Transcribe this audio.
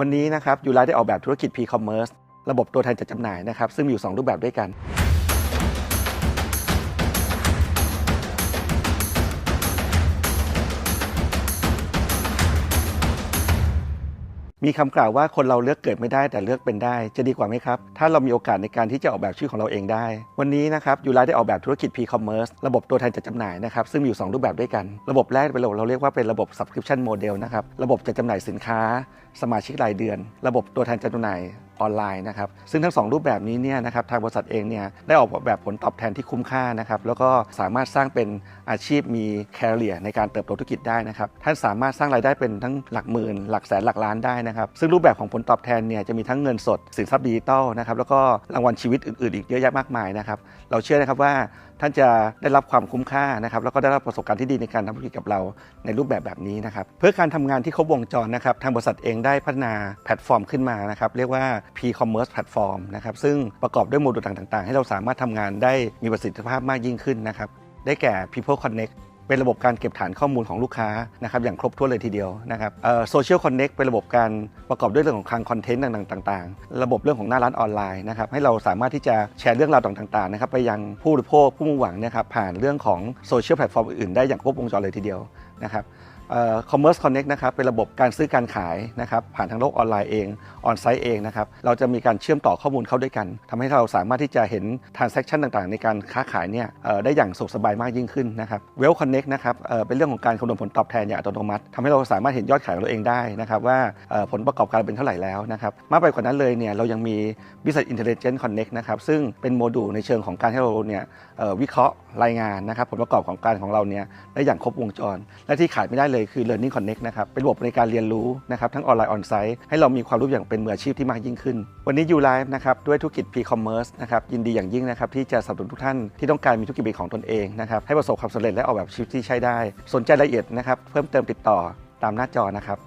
วันนี้นะครับยูไลได้ออกแบบธุรกิจ P-commerce ระบบตัวแทนจัดจำหน่ายนะครับซึ่งมีอยู่ 2 รูปแบบด้วยกัน มีคำกล่าวว่าคนเราเลือกเกิดไม่ได้แต่เลือกเป็นได้ จะดีกว่าไหมครับ ถ้าเรามีโอกาสในการที่จะออกแบบชื่อของเราเองได้ วันนี้นะครับยูไลได้ออกแบบธุรกิจ P-commerce ระบบตัวแทนจัดจำหน่ายนะครับซึ่งมีอยู่ 2 รูปแบบด้วยกัน ระบบแรกเป็นระบบเราเรียกว่าเป็นระบบ subscription model นะครับระบบจัดจำหน่ายสินค้า สมาชิกรายเดือน ระบบตัวแทนจัดจำหน่ายออนไลน์นะครับซึ่งทั้งสองรูปแบบนี้เนี่ยนะครับทางบริษัทเองเนี่ยได้ออกแบบผลตอบแทนที่คุ้มค่านะครับแล้วก็สามารถสร้างเป็นอาชีพมีแคเรียในการเติบโตธุรกิจได้นะครับท่านสามารถสร้างรายได้เป็นทั้งหลักหมื่น หลักแสนหลักล้านได้นะครับซึ่งรูปแบบของผลตอบแทนเนี่ยจะมีทั้งเงินสด สินทรัพย์ดิจิตอลนะครับแล้วก็รางวัลชีวิตอื่นๆ อีกเยอะแยะมากมายนะครับเราเชื่อนะครับว่าท่านจะได้รับความคุ้มค่านะครับแล้วก็ได้รับประสบการณ์ที่ดีในการทำธุรกิจกับเราในรูปแบบแบบนี้นะครับเพื่อการทำงานที่ครบวงจรนะครับทางบริษัทเองได้พัฒนาแพลตฟอร์มขึ้นมานะครับเรียกว่า P-commerce platform นะครับซึ่งประกอบด้วยโมดูลต่างๆ ให้เราสามารถทำงานได้มีประสิทธิภาพมากยิ่งขึ้นนะครับได้แก่ People Connect เป็นระบบการเก็บฐานข้อมูลของลูกค้านะครับอย่างครบถ้วนเลยทีเดียวนะครับโซเชียลคอนเน็กเป็นระบบการประกอบด้วยเรื่องของคลังคอนเทนต์ต่างๆ ระบบเรื่องของหน้าร้านออนไลน์นะครับให้เราสามารถที่จะแชร์เรื่องราวต่างๆนะครับไปยังผู้บริโภคผู้มุ่งหวังนะครับผ่านเรื่องของโซเชียลแพลตฟอร์มอื่นๆได้อย่างครบวงจรเลยทีเดียวนะครับ คอมเมอร์สคอนเน็กนะครับเป็นระบบการซื้อการขายนะครับผ่านทางโลกออนไลน์เองออนไซต์เองนะครับเราจะมีการเชื่อมต่อข้อมูลเข้าด้วยกันทำให้เราสามารถที่จะเห็นทราน s ซ c t ชันต่างๆ ในการค้าขายเนี่ยได้อย่างสะดวกสบายมากยิ่งขึ้นนะครับเวลคอนเน็กนะครับเป็นเรื่องของการคำนวณผลตอบแทนอย่างอัตโนมัติทำให้เราสามารถเห็นยอดขายของเราเองได้นะครับว่าผลประกอบการเป็นเท่าไหร่แล้วนะครับมากไปกว่านั้นเลยเนี่ยเรายังมี Business Intelligence Connect นะครับซึ่งเป็นโมดูลในเชิงของการให้เราเนี่ยวิเคราะห์รายงานนะครับผลประกอบของการของเราเนี่ยได้อย่างครบวงจร และที่ขาดไม่ได้เลยคือ Learning Connect นะครับเป็นระบบในการเรียนรู้นะครับทั้งออนไลน์ออนไซต์ให้เรามีความรู้อย่างเป็นมืออาชีพที่มากยิ่งขึ้น วันนี้ยูไลฟ์นะครับด้วยธุรกิจ P-commerce นะครับยินดีอย่างยิ่งนะครับที่จะสนับสนุนทุกท่านที่ต้องการมีธุรกิจเป็นของตนเองนะครับให้ประสบความสำเร็จและออกแบบชีวิตที่ใช้ได้ สนใจรายละเอียดนะครับเพิ่มเติมติดต่อตามหน้าจอนะครับ